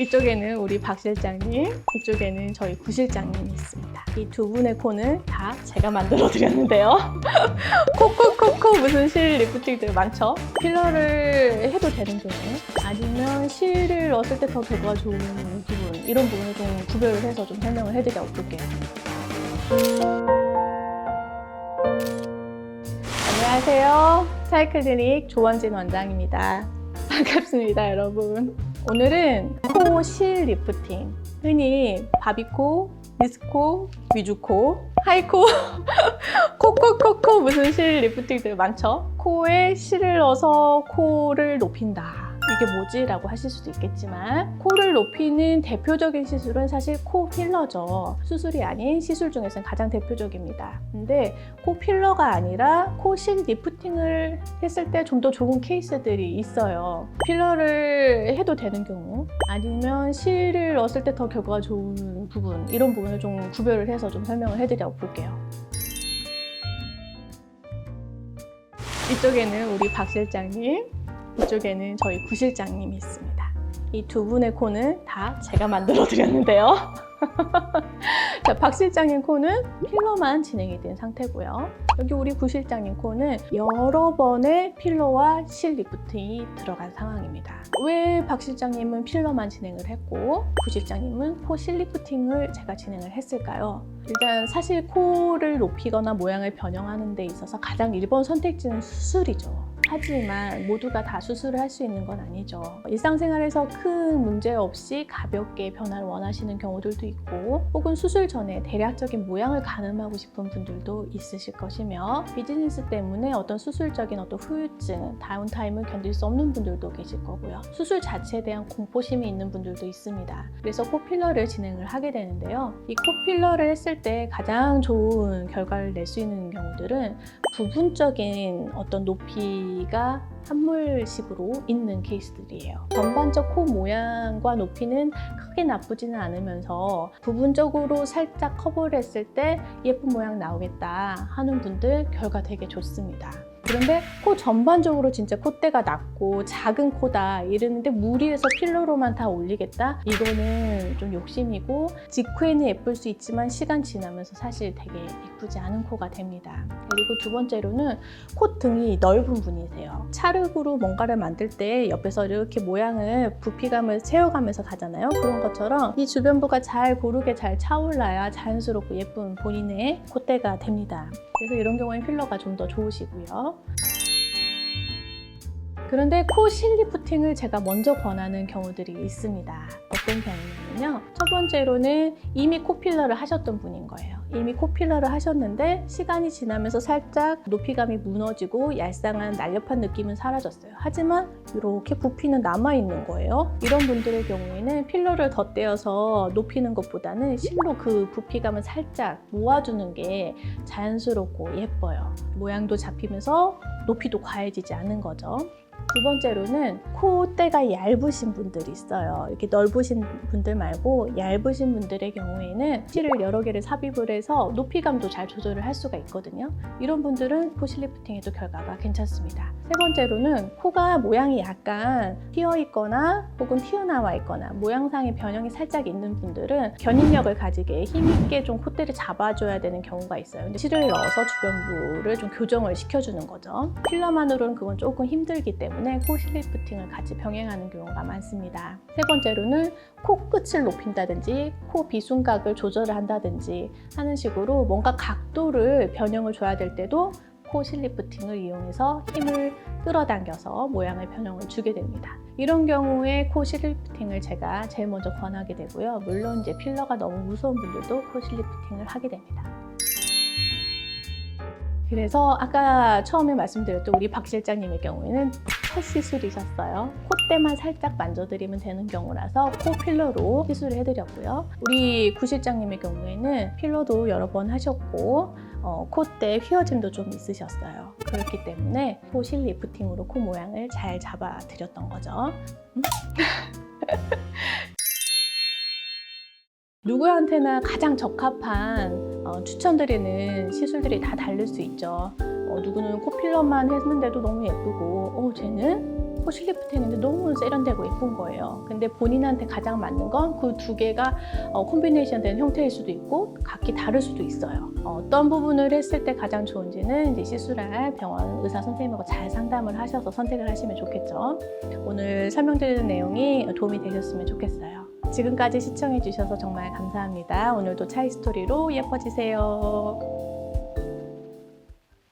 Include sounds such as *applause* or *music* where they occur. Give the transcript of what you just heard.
이쪽에는 우리 박 실장님, 이쪽에는 저희 구 실장님이 있습니다. 이 두 분의 코는 다 제가 만들어 드렸는데요. 코코코코 *laughs* 무슨 실 리프팅들 많죠? 필러를 해도 되는 경우 아니면 실을 넣었을 때 더 결과가 좋은 부분 이런 부분을 좀 구별을 해서 좀 설명을 해드려 볼게요. 안녕하세요. 사이클리닉 조원진 원장입니다. 반갑습니다, 여러분. 오늘은 코 실 리프팅. 흔히 바비코, 미스코, 위주코, 하이코, *laughs* 코코코코 무슨 실 리프팅들 많죠? 코에 실을 넣어서 코를 높인다. 이게 뭐지? 라고 하실 수도 있겠지만 코를 높이는 대표적인 시술은 사실 코 필러죠. 수술이 아닌 시술 중에서는 가장 대표적입니다. 근데 코 필러가 아니라 코 실 리프팅을 했을 때 좀 더 좋은 케이스들이 있어요. 필러를 해도 되는 경우 아니면 실을 넣었을 때 더 결과가 좋은 부분 이런 부분을 좀 구별을 해서 좀 설명을 해드려 볼게요. 이쪽에는 우리 박 실장님, 이쪽에는 저희 구 실장님이 있습니다. 이 두 분의 코는 다 제가 만들어 드렸는데요. *laughs* 자, 박 실장님 코는 필러만 진행이 된 상태고요. 여기 우리 구 실장님 코는 여러 번의 필러와 실 리프팅이 들어간 상황입니다. 왜 박 실장님은 필러만 진행을 했고 구 실장님은 코 실 리프팅을 제가 진행을 했을까요? 일단 사실 코를 높이거나 모양을 변형하는 데 있어서 가장 1번 선택지는 수술이죠. 하지만 모두가 다 수술을 할 수 있는 건 아니죠. 일상생활에서 큰 문제 없이 가볍게 변화를 원하시는 경우들도 있고 혹은 수술 전에 대략적인 모양을 가늠하고 싶은 분들도 있으실 것이며 비즈니스 때문에 어떤 수술적인 어떤 후유증, 다운타임을 견딜 수 없는 분들도 계실 거고요. 수술 자체에 대한 공포심이 있는 분들도 있습니다. 그래서 코필러를 진행을 하게 되는데요. 이 코필러를 했을 때 가장 좋은 결과를 낼 수 있는 경우들은 부분적인 어떤 높이 가 한물식으로 있는 케이스들이에요. 전반적 코 모양과 높이는 크게 나쁘지는 않으면서 부분적으로 살짝 커버를 했을 때 예쁜 모양 나오겠다 하는 분들 결과 되게 좋습니다. 그런데 코 전반적으로 진짜 콧대가 낮고 작은 코다 이러는데 무리해서 필러로만 다 올리겠다? 이거는 좀 욕심이고 직후에는 예쁠 수 있지만 시간 지나면서 사실 되게 예쁘지 않은 코가 됩니다. 그리고 두 번째로는 콧등이 넓은 분이세요. 찰흙으로 뭔가를 만들 때 옆에서 이렇게 모양을 부피감을 세워가면서 가잖아요. 그런 것처럼 이 주변부가 잘 고르게 잘 차올라야 자연스럽고 예쁜 본인의 콧대가 됩니다. 그래서 이런 경우엔 필러가 좀 더 좋으시고요. 그런데 코 실리프팅을 제가 먼저 권하는 경우들이 있습니다. 어떤 경우냐면요. 첫 번째로는 이미 코 필러를 하셨던 분인 거예요. 이미 코 필러를 하셨는데 시간이 지나면서 살짝 높이감이 무너지고 얄쌍한 날렵한 느낌은 사라졌어요. 하지만 이렇게 부피는 남아있는 거예요. 이런 분들의 경우에는 필러를 덧대어서 높이는 것보다는 실로 그 부피감을 살짝 모아주는 게 자연스럽고 예뻐요. 모양도 잡히면서 높이도 과해지지 않은 거죠. 두 번째로는 콧대가 얇으신 분들이 있어요. 이렇게 넓으신 분들 말고 얇으신 분들의 경우에는 실을 여러 개를 삽입을 해서 높이감도 잘 조절을 할 수가 있거든요. 이런 분들은 코 실리프팅에도 결과가 괜찮습니다. 세 번째로는 코가 모양이 약간 튀어 있거나 혹은 튀어나와 있거나 모양상의 변형이 살짝 있는 분들은 견인력을 가지게 힘있게 좀 콧대를 잡아줘야 되는 경우가 있어요. 근데 실을 넣어서 주변부를 좀 교정을 시켜주는 거죠. 필러만으로는 그건 조금 힘들기 때문에 코 실리프팅을 같이 병 행하는 경우가 많습니다. 세 번째로는 코끝을 높인다든지 코 비순각을 조절을 한다든지 하는 식으로 뭔가 각도를 변형을 줘야 될 때도 코 실리프팅을 이용해서 힘을 끌어당겨서 모양의 변형을 주게 됩니다. 이런 경우에 코 실리프팅을 제가 제일 먼저 권하게 되고요. 물론 이제 필러가 너무 무서운 분들도 코 실리프팅을 하게 됩니다. 그래서 아까 처음에 말씀드렸던 우리 박 실장님의 경우에는 첫 시술이셨어요. 콧대만 살짝 만져드리면 되는 경우라서 코 필러로 시술을 해드렸고요. 우리 구 실장님의 경우에는 필러도 여러 번 하셨고 어, 콧대 휘어짐도 좀 있으셨어요. 그렇기 때문에 코실 리프팅으로 코 모양을 잘 잡아드렸던 거죠. 음? *laughs* 누구한테나 가장 적합한 어, 추천드리는 시술들이 다 다를 수 있죠. 어, 누구는 코필러만 했는데도 너무 예쁘고, 어, 쟤는 코 실리프트 했는데 너무 세련되고 예쁜 거예요. 근데 본인한테 가장 맞는 건 그 두 개가 어, 콤비네이션 된 형태일 수도 있고 각기 다를 수도 있어요. 어, 떤 부분을 했을 때 가장 좋은지는 이제 시술할 병원 의사 선생님하고 잘 상담을 하셔서 선택을 하시면 좋겠죠. 오늘 설명드리는 내용이 도움이 되셨으면 좋겠어요. 지금까지 시청해 주셔서 정말 감사합니다. 오늘도 차이 스토리로 예뻐지세요.